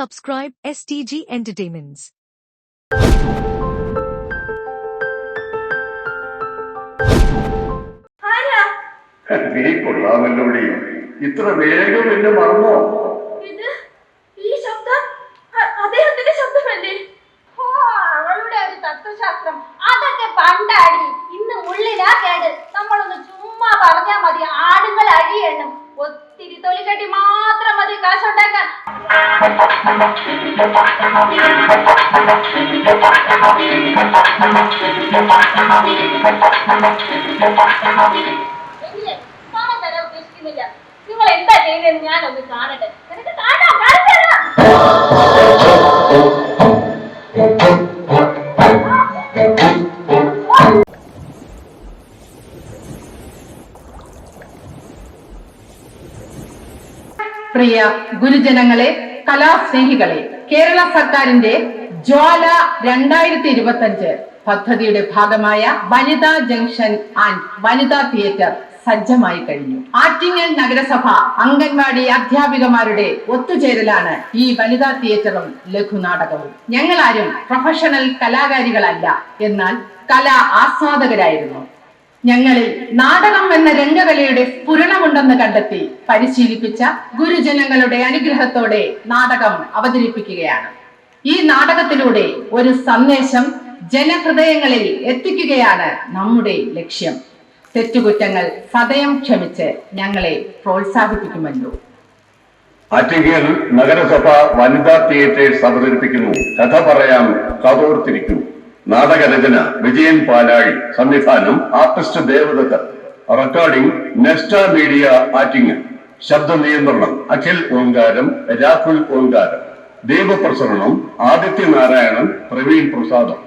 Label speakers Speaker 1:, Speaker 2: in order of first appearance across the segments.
Speaker 1: subscribe STG Entertainments.
Speaker 2: നീ കൊള്ളാമല്ലോടി. ഇത്ര വേഗം എന്നെ മറന്നോ?
Speaker 3: ഇത്? ഈ ശബ്ദം? അ- അദ്ദേഹത്തിന്റെ ശബ്ദമല്ലേ?
Speaker 4: ഓ, അവളുടെ ഒരു തത്വശാസ്ത്രം. അതൊക്കെ പണ്ടാടി. ഇന്ന് ഉള്ളിലാ കേട്. നമ്മളൊന്ന് ചുമ്മാ പറഞ്ഞാ മതി. ആടുകൾ അഴിയണം ഒത്തിരി തൊലിക്കട്ടി മാത്രം മതി. കാശുണ്ടാക്കാൻ. നിങ്ങൾ എന്താ ചെയ്യുന്നതെന്ന് ഞാനൊന്ന് കാണട്ടെ. നിനക്ക്
Speaker 5: ഗുരുജനങ്ങളെ കലാസ്നേഹികളെ കേരള സർക്കാരിന്റെ ജ്വാല രണ്ടായിരത്തി ഇരുപത്തി അഞ്ച് പദ്ധതിയുടെ ഭാഗമായ വനിതാ ജംഗ്ഷൻ ആൻഡ് വനിതാ തിയേറ്റർ സജ്ജമായി കഴിഞ്ഞു. ആറ്റിങ്ങൽ നഗരസഭ അംഗൻവാടി അധ്യാപികമാരുടെ ഒത്തുചേരലാണ് ഈ വനിതാ തിയേറ്ററും ലഘുനാടകവും. ഞങ്ങളാരും പ്രൊഫഷണൽ കലാകാരികളല്ല എന്നാൽ കലാ ആസ്വാദകരായിരുന്നു. ഞങ്ങളിൽ നാടകം എന്ന രംഗകലയുടെ സ്ഫുരണമുണ്ടെന്ന് കണ്ടെത്തി പരിശീലിപ്പിച്ച ഗുരുജനങ്ങളുടെ അനുഗ്രഹത്തോടെ നാടകം അവതരിപ്പിക്കുകയാണ്. ഈ നാടകത്തിലൂടെ ഒരു സന്ദേശം ജനഹൃദയങ്ങളിൽ എത്തിക്കുകയാണ് നമ്മുടെ ലക്ഷ്യം. തെറ്റുകുറ്റങ്ങൾ സദയം ക്ഷമിച്ച് ഞങ്ങളെ പ്രോത്സാഹിപ്പിക്കുമല്ലോ.
Speaker 2: ആറ്റിങ്ങൽ നഗരസഭ വനിതാ തിയേറ്റേഴ്സ് അവതരിപ്പിക്കുന്നു. കഥ പറയാം കഥോർത്തിരിക്കും നാടകരചന വിജയൻ പാലാഴി സംവിധാനം artist Devadath recording Nesta media editing ശബ്ദ നിയന്ത്രണം അഖിൽ ഓങ്കാരം രാഹുൽ ഓങ്കാരം ദീപപ്രസരണം ആദിത്യനാരായണൻ പ്രവീൺ പ്രസാദം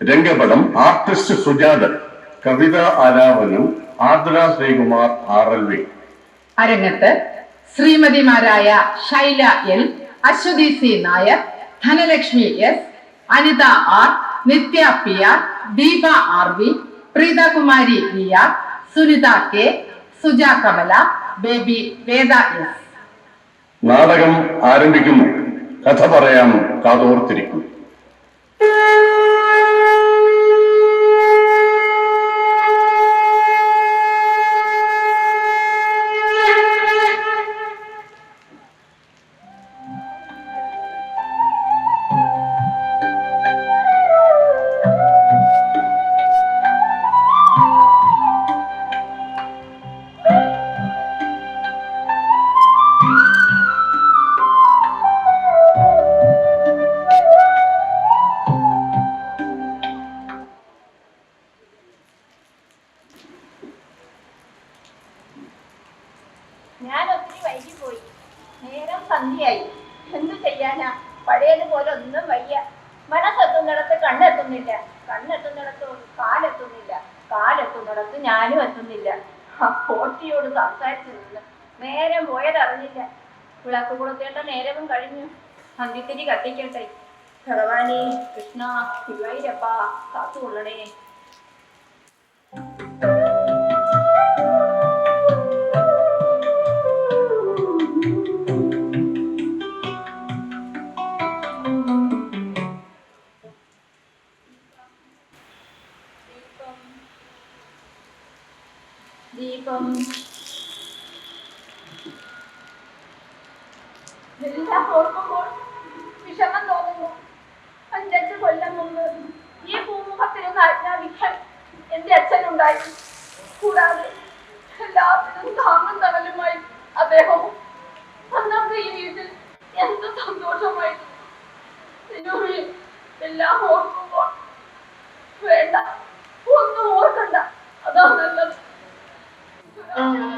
Speaker 2: രംഗപടം ആർട്ടിസ്റ്റ് സുജാതൻ കവിത ആലാപനം Ardra Sreekumar R L V.
Speaker 5: അരങ്ങത്ത് ശ്രീമതിമാരായ Shaila L Aswathy C Nair Dhanalakshmi S Anitha R Nithya P R Deepa R V Preethakumari V R Sunitha K Suja Kamala Baby Veda S.
Speaker 2: നാടകം ആരംഭിക്കുന്നു. കഥ പറയാൻ കാതോർത്തിരിക്കും
Speaker 6: Oh.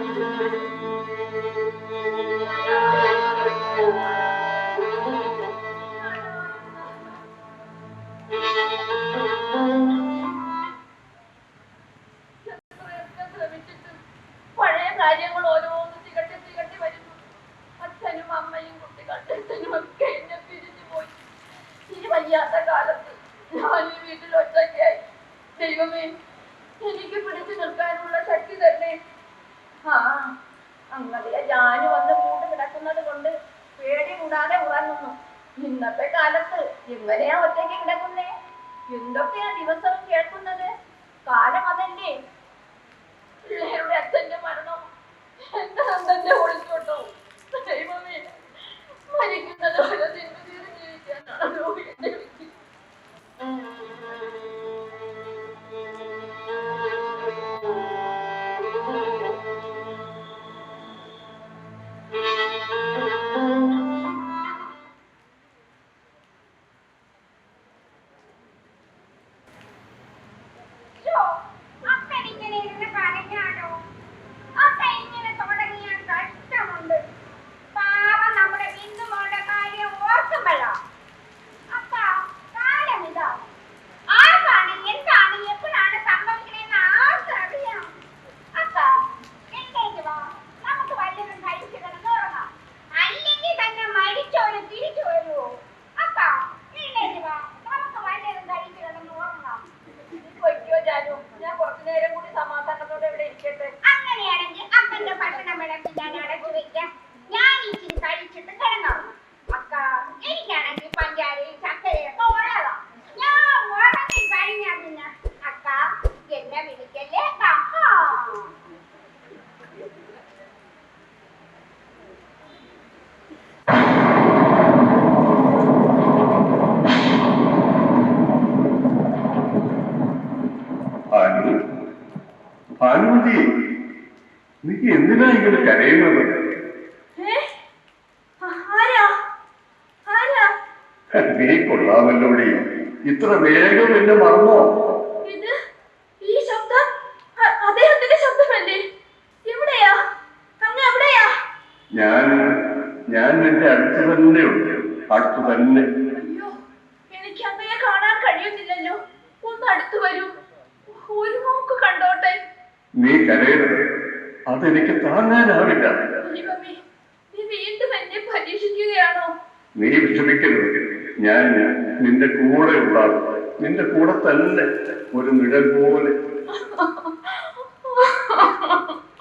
Speaker 6: Bhanumathi നീ എന്തിനാ ഇങ്ങനെ കരയുന്നത്? നീ കൊള്ളാമല്ലോ ഇത്ര വേഗം എന്നെ മറന്നോ?
Speaker 7: ഈ ശബ്ദമല്ലേ? എവിടെയാ? എവിടെയാ
Speaker 6: ഞാൻ ഞാൻ നിന്റെ അടുത്ത് തന്നെ ഉണ്ട്. അടുത്ത് തന്നെ. അതെനിക്ക് താങ്ങാനാവില്ല.
Speaker 7: നീ
Speaker 6: വിഷമിക്കരുത്. ഞാൻ നിന്റെ കൂടെ ഉണ്ടാകും നിന്റെ കൂടെ തന്നെ ഒരു നിഴൽ പോലെ.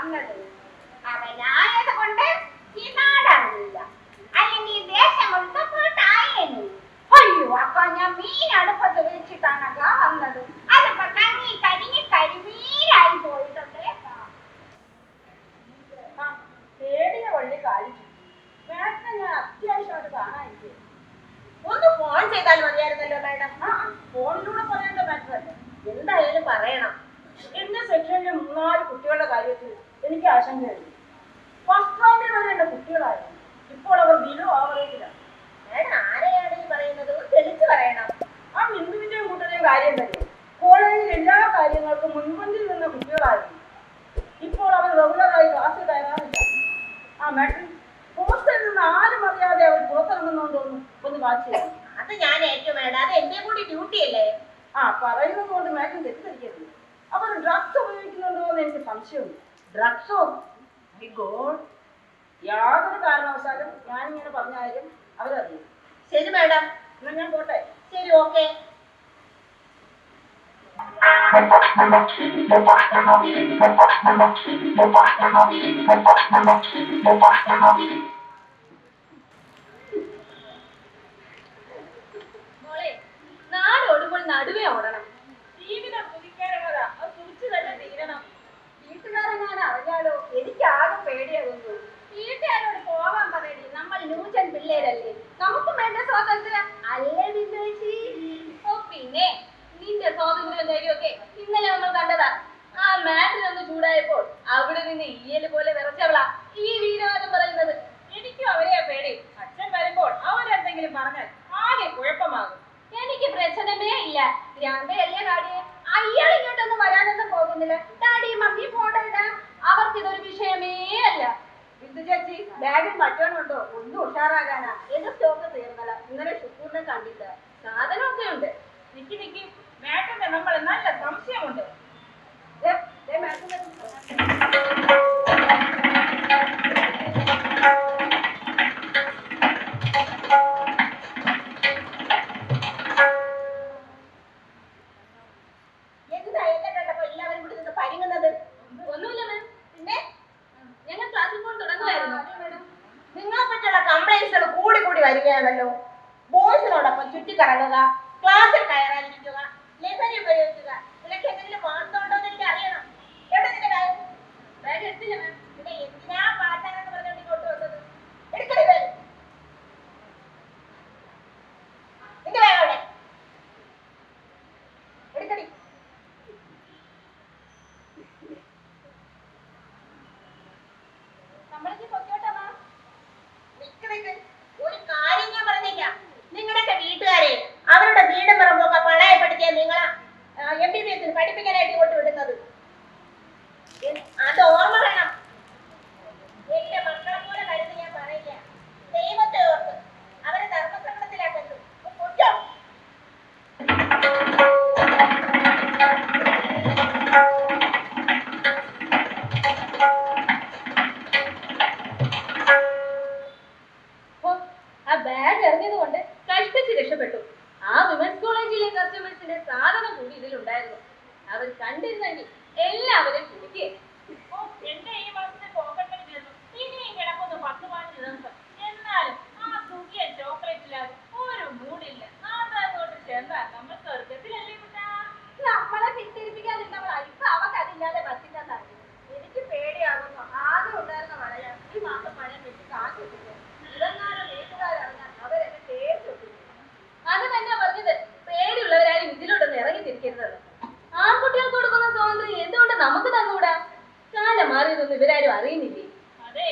Speaker 8: வாங்கினது அவனால் കാര്യങ്ങൾക്കും മുൻപന്തിൽ നിന്ന കുട്ടികളായിരുന്നു. ഇപ്പോൾ അവർ റെഗുലറായി ക്ലാസ്സിൽ കയറാറില്ല. ആ മാഡം ഹോസ്റ്റലിൽ നിന്ന് ആരും അറിയാതെ അവർ പുറത്തിറങ്ങുന്നുണ്ടോന്ന് ഒന്ന് വാച്ച് ചെയ്യാം.
Speaker 4: അത് ഞാൻ ഏറ്റവും വേണ്ട അത് എന്റെ കൂടി ഡ്യൂട്ടി അല്ലേ?
Speaker 8: ആ പറയുന്നത് കൊണ്ട് മാഡം തെറ്റിദ്ധരിക്കരുത്. അവർ ഡ്രഗ്സ് ഉപയോഗിക്കുന്നുണ്ടോ എന്ന് എനിക്ക് സംശയമുണ്ട്. ഡ്രഗ്സോ ഗോഡ് യാതൊരു കാരണവശാലും ഞാനിങ്ങനെ പറഞ്ഞ കാര്യം അവരറിയും
Speaker 4: ശരി മാഡം.
Speaker 8: എന്നാൽ ഞാൻ പോട്ടെ.
Speaker 4: ശരി ഓക്കെ
Speaker 9: മോളെ നാട് ഓടുമ്പോൾ നടുവേ ഓടണം.
Speaker 7: ജീവിതം കുതിക്കാനുള്ളതാ അത് കുറിച്ച് തന്നെ തീരണം
Speaker 4: വീട്ടുകാരെങ്ങാനും അറിഞ്ഞാലോ എനിക്കാകെ പേടിയാകുന്നു. വീട്ടുകാരോട് പോവാൻ പറയടി. നമ്മൾ ന്യൂജൻ പിള്ളേരല്ലേ. നമുക്കും വേണ്ട സ്വാതന്ത്ര്യം. അല്ലേ ബിന്ദുവേച്ചി
Speaker 9: ഓ പിന്നെ നിന്റെ സ്വാതന്ത്ര്യം ധൈര്യമൊക്കെ ഇന്നലെ നമ്മൾ കണ്ടതാ. ആ മാറ്റിൽ ഒന്ന് ചൂടായപ്പോൾ അവിടെ നിന്ന് ഈയൽ പോലെ വിറച്ചവളാ ഈ വീരവാദം പറയുന്നത്.
Speaker 7: എനിക്കും അവരെയാ പേടി. അച്ഛൻ വരുമ്പോൾ അവരെന്തെങ്കിലും പറഞ്ഞാൽ ആകെ കുഴപ്പമാകും.
Speaker 4: എനിക്ക് പ്രശ്നമേ ഇല്ല. ഗ്രാമ്പയല്ലേ ഡാഡിയെ? അയാൾ ഇങ്ങോട്ടൊന്നും വരാനൊന്നും പോകുന്നില്ല. ഡാഡി മമ്മി പോടണ്ട അവർക്ക് ഇതൊരു വിഷയമേ അല്ല. ബിന്ദു ചേച്ചി? ബാഗിൽ മറ്റോണുണ്ടോ ഒന്നും ഉഷാറാകാനാ. എന്റെ സ്റ്റോക്ക് തീർന്നല ഇന്നലെ ഷുക്കൂറിനെ കണ്ടില്ല.
Speaker 9: സാധനമൊക്കെ ഉണ്ട്. അവർ കണ്ടിരുന്നെങ്കിൽ എല്ലാവരും കുടിക്കേ മാറിയതൊന്നും ഇവരാരും അറിയുന്നില്ലേ
Speaker 7: അതെ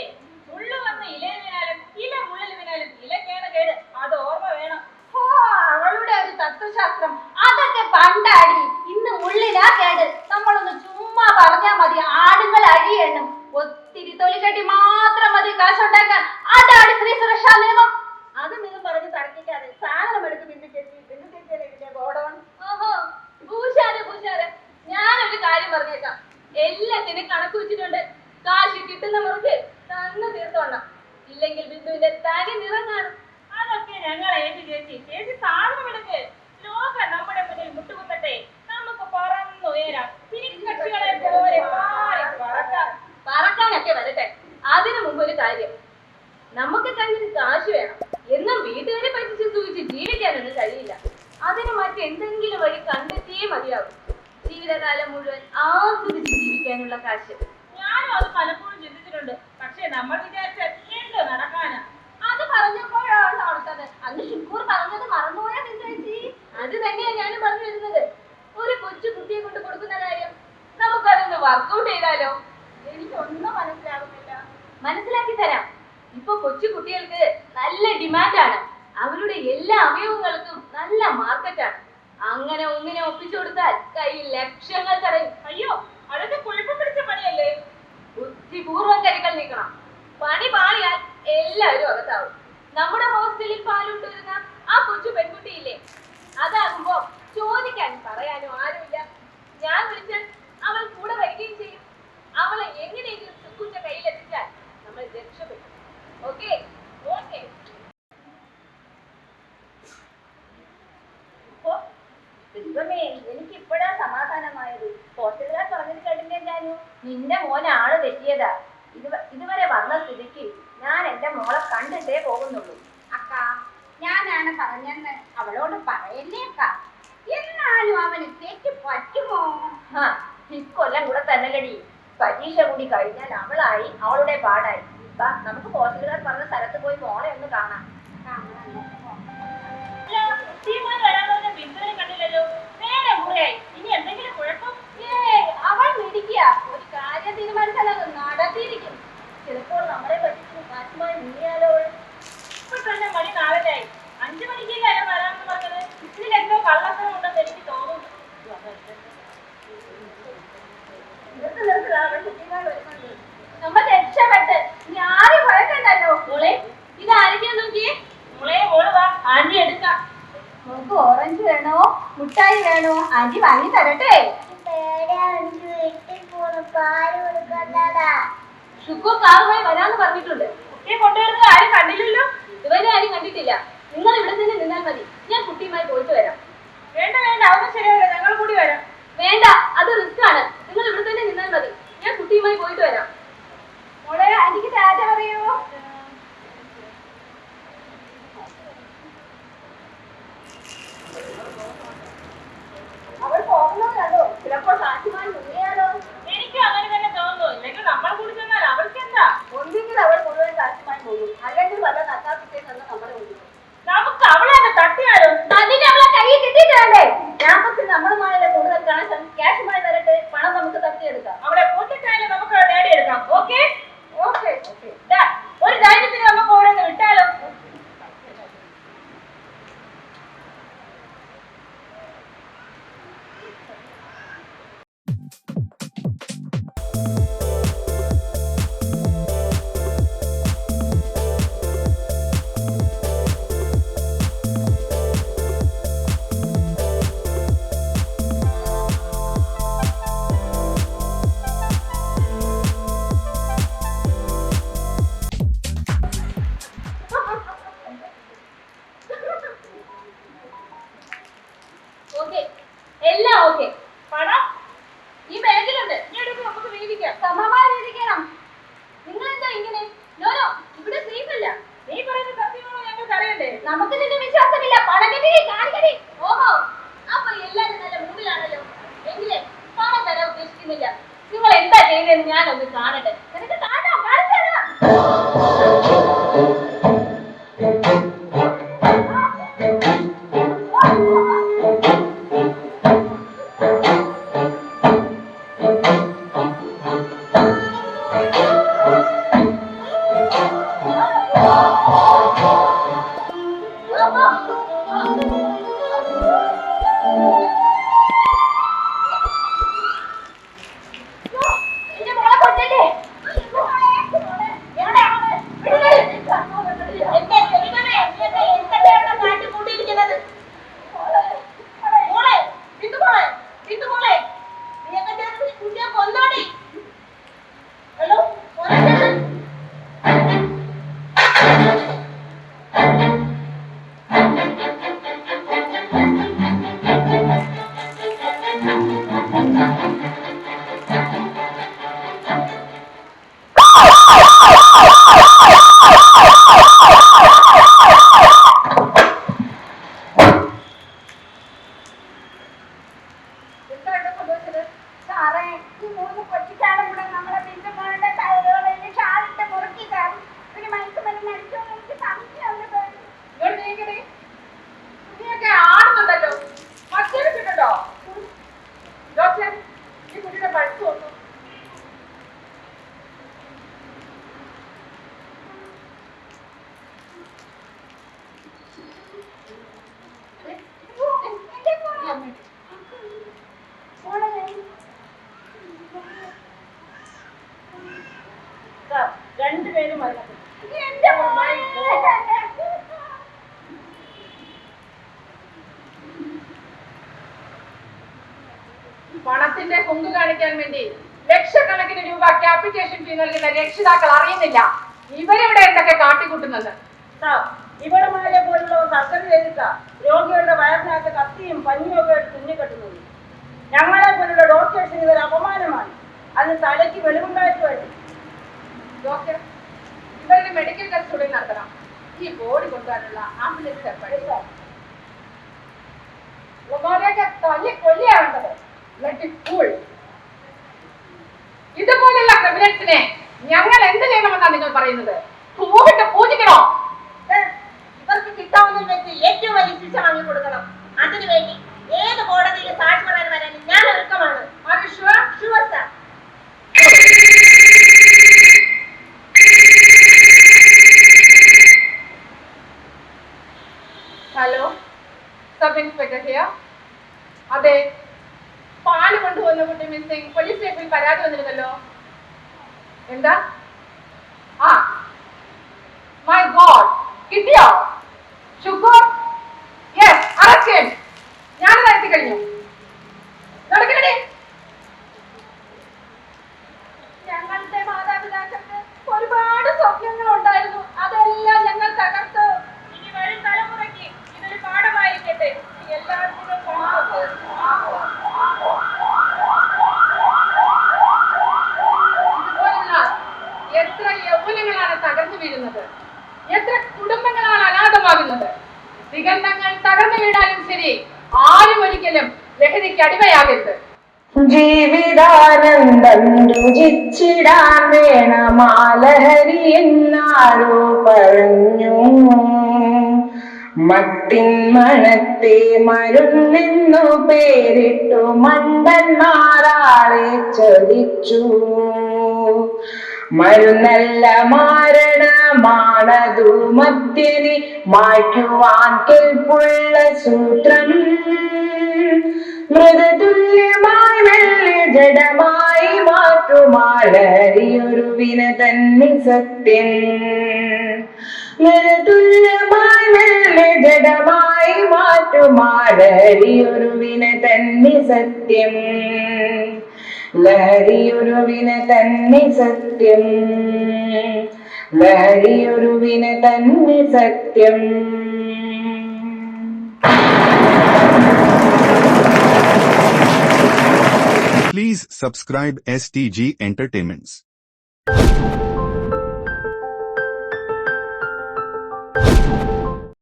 Speaker 7: മുള്ളു വന്ന് ഇലയിൽ വീണാലും ഇല മുള്ളിൽ വീണാലും ഇലക്കേണ് കേട് അത് ഓർമ്മ വേണം
Speaker 4: ഓ അവളുടെ ഒരു തത്വശാസ്ത്രം അതൊക്കെ പണ്ടാടി ഇന്ന് ഉള്ളിലാ കേട് നമ്മളൊന്ന് ചുമ്മാ പറഞ്ഞാ മതി ആടുകൾ അഴിയണം ഒത്തിരി തൊലിക്കട്ടി മാത്രം മതി കാശുണ്ടാക്കാൻ അതാണ് സ്ത്രീ സുരക്ഷാ നിയമം അത് നിങ്ങൾ പറഞ്ഞ് തർക്കിക്കാതെ സാധനം എടുത്ത് ബിന്ദു ചേച്ചി ബിന്ദു ചേച്ചിയുടെ ഇതിന്റെ ഗോഡൗൺ
Speaker 9: ഓഹോ പൂശാരെ പൂശാരെ ഞാനൊരു കാര്യം പറഞ്ഞേക്കാം എല്ലാത്തിനും കണക്ക് വെച്ചിട്ടുണ്ട് കാശ് കിട്ടുന്ന മുറക്ക് തന്നു തീർത്തോണം ഇല്ലെങ്കിൽ ബിന്ദുവിന്റെ തനി നിറം കാണും
Speaker 7: അതൊക്കെ ഞങ്ങൾ ഏറ്റി ചേച്ചി ചേച്ചി സാധനം എടുക്ക് ലോകം നമ്മുടെ മുന്നിൽ മുട്ടുകുത്തട്ടെ നമുക്ക് പറന്നുയരാം പിരിക്കക്ഷികളെ പോലെ പാറി പറക്കാം
Speaker 9: പറക്കാനൊക്കെ വരട്ടെ അതിനു മുമ്പ് ഒരു കാര്യം നമുക്ക് കയ്യിൽ കാശ് വേണം എന്നും വീട്ടുകാരെ പറ്റിച്ച് സൂചിച്ച് ജീവിക്കാനൊന്നും കഴിയില്ല. അതിന് മറ്റെന്തെങ്കിലും വഴി കണ്ടെത്തിയേ മതിയാവും. ജീവിതകാലം മുഴുവൻ ആസ്വദിച്ച് ജീവിക്കാനുള്ള കാശ്
Speaker 7: ഞാനും അത് പലപ്പോഴും ചിന്തിച്ചിട്ടുണ്ട്. പക്ഷേ നമ്മൾ
Speaker 9: എല്ലാവരും അകത്താവും. നമ്മുടെ ഹോസ്റ്റലിൽ പാലുണ്ട് വരുന്ന ആ കൊച്ചു പെൺകുട്ടിയില്ലേ? അതാകുമ്പോ ചോദിക്കാൻ പറയാനോ ആരുമില്ല. ഞാൻ വിളിച്ചാൽ അവൾ കൂടെ വരികയും ചെയ്യും. അവളെ എങ്ങനെയെങ്കിലും സുക്കുന്റെ കയ്യിലെത്തിച്ചാൽ നമ്മൾ രക്ഷപ്പെട്ടു ഓക്കെ ഓക്കെ
Speaker 10: എനിക്ക് ഇപ്പോഴാ സമാധാനമായത്. ഹോസ്റ്റലുകാർ പറഞ്ഞത് കേട്ടില്ലേ ഞാനു? നിന്റെ മോനാണ് തെറ്റിയതാ. ഇതുവരെ വന്ന സ്ഥിതിക്ക് ഞാൻ എന്റെ മോളെ കണ്ടിട്ടേ പോകുന്നുള്ളൂ.
Speaker 6: അക്ക ഞാനാണ് പറഞ്ഞെന്ന് അവളോട് പറയല്ലേ അക്ക? എന്നാലും അവന് തെറ്റ് പറ്റുമോ?
Speaker 10: ഇക്കൊല്ലം കൂടെ തന്നല്ലടി. പരീക്ഷ കൂടി കഴിഞ്ഞാൽ അവളായി അവളുടെ പാടായി. ഇപ്പൊ നമുക്ക് ഹോസ്റ്റലുകാർ പറഞ്ഞ സ്ഥലത്ത് പോയി മോളെ ഒന്ന് കാണാം.
Speaker 9: കണ്ടില്ലല്ലോ. നേരെ മുറിയായി ഇനി എന്തെങ്കിലും കുഴപ്പം?
Speaker 10: അവൾ മിടിക്കുക ഒരു കാര്യം തീരുമാനിച്ചാൽ അത് നടത്തിയിരിക്കും. ചിലപ്പോൾ നമ്മളെ പറ്റിച്ച് കാറ്റുമായി മുങ്ങിയാലോ
Speaker 9: ഇപ്പൊ തന്നെ മണി നാലരായി അഞ്ചു മണിക്ക് അയാൾ വരാമെന്ന് പറഞ്ഞത്? ഇതിൽ എന്തോ കള്ളത്തരം ഉണ്ടെന്ന് എനിക്ക് തോന്നുന്നു. നോക്കിയേ? വാ ആന്റി
Speaker 10: ഓറഞ്ച് വേണോ? മുട്ടായി വേണോ? വാങ്ങി തരട്ടെ.
Speaker 9: ഷുക്കൂർ കാറുമായി വരാന്ന് പറഞ്ഞിട്ടുണ്ട്. കുട്ടിയെ കൊണ്ടുവരുന്നത് ആരും കണ്ടില്ലല്ലോ? ഇവരെ ആരും കണ്ടിട്ടില്ല. നിങ്ങൾ ഇവിടെ തന്നെ നിന്നാൽ മതി. ഞാൻ കുട്ടിയുമായി പോയിട്ട് വരാം. വേണ്ട വേണ്ട. അതൊന്നും ശരിയാവില്ല ഞങ്ങൾ കൂടി വരാം. വേണ്ട. അത് റിസ്ക് ആണ്. നിങ്ങൾ ഇവിടെ തന്നെ നിന്നാൽ മതി. ഞാൻ കുട്ടിയുമായി പോയിട്ട് വരാം.
Speaker 10: മോളെ എനിക്ക് ടാറ്റ പറയൂ? അവൾ പോകുന്നതല്ലോ ചിലപ്പോൾ സാക്ഷ്യമായി മുങ്ങിയാലോ
Speaker 9: എനിക്കും അങ്ങനെ തന്നെ തോന്നുന്നു ഇല്ലെങ്കിൽ നമ്മൾ കൂടി ചെന്നാൽ അവർക്ക് എന്താ
Speaker 10: ഒന്നെങ്കിൽ അവൾ മുഴുവൻ സാക്ഷ്യമായി പോകും അല്ലെങ്കിൽ വല്ല നമ്മളെ ഒഴിക്കും
Speaker 9: നമുക്ക് അവളെ അങ്ങ് തട്ടിയാലോ
Speaker 10: അതിന് അവളെ കയ്യിൽ കിട്ടിയിട്ടേ ക്യാമ്പസിൽ നമ്മളുമായല്ലേ കൂടുതൽ കണക്ഷൻ ക്യാഷുമായി തരട്ടെ? പണം നമുക്ക് തട്ടിയെടുക്കാം.
Speaker 9: അവളെ കൂട്ടിട്ടായാലും നമുക്ക് നേടിയെടുക്കാം.
Speaker 10: സാറേ ഈ മൂന്ന് കൊച്ചിക്കാരും കൂടെ നമ്മളെ ബിന്ദുമോളുടെ ടയറുകളിൽ ഷാളിട്ട് മുറുക്കി കയറി. ഒരു മയക്കുമരുന്ന്
Speaker 11: കാണിക്കാൻ വേണ്ടി ലക്ഷക്കണക്കിന് രൂപ ക്യാപിറ്റേഷൻ ഫീ നൽകുന്ന രക്ഷിതാക്കൾ അറിയുന്നില്ല. ഇവരിവിടെ എന്തൊക്കെ കാട്ടിക്കൂട്ടുന്നത്?
Speaker 8: ഇവിടെ ഇവിടമാരെ പോലുള്ളവർ സർജറി ചെയ്തിട്ട രോഗികളുടെ വയറിനകത്ത് കത്തിയും പഞ്ഞിയും ഒക്കെ തുന്നി കെട്ടുന്നുണ്ട് ഞങ്ങളെ പോലുള്ള ഡോക്ടേഴ്സിന് ഇവർ അപമാനമാണ്. അതിന് തലയ്ക്ക് വെളിവുണ്ടായിട്ട് വേണ്ടി
Speaker 11: ഡോക്ടർ ഇവരുടെ മെഡിക്കൽ ടെസ്റ്റ് ഉടൻ നടത്തണം. ഈ ബോഡി കൊണ്ടുവരാനുള്ള ആംബുലൻസ് എപ്പോഴും ഉമ്മാരെയൊക്കെ ബ്ലഡ് ഫുൾ ഇതുപോലുള്ള ക്രിമിനൽസിനെ ഞങ്ങൾ എന്ത് ചെയ്യണമെന്നാണ് നിങ്ങൾ പറയുന്നത്? പൂവിട്ട് പൂജിക്കണോ?
Speaker 12: ഇവർക്ക് കിട്ടാവുന്ന വ്യക്തി ഏറ്റവും വലിയ ശിക്ഷ വാങ്ങി കൊടുക്കണം അതിനുവേണ്ടി ഏത്
Speaker 13: ജീവിതാനന്ദം വേണ മാലഹരി എന്നാരോ പറഞ്ഞു. മത്തിൻ മണത്തെ മരുന്നെന്നു പേരിട്ടു മണ്ടന്മാരാളെ ചതിച്ചു. മരുന്നല്ല മാരണമാണതു മത്യനെ മാറ്റുവാൻ കെൽപ്പുള്ള സൂത്രം. മൃഗതുല്യമായി മെല്ലെ ജഡമായി വിന തന്നെ സത്യം. മെല്ലെ ജഡമായി മാറ്റുമാളറിയൊരു വിന തന്നെ സത്യം. ലഹരിയൊരുവിന തന്നെ സത്യം. ലഹരിയൊരുവിന തന്നെ സത്യം.
Speaker 14: Please subscribe STG Entertainments.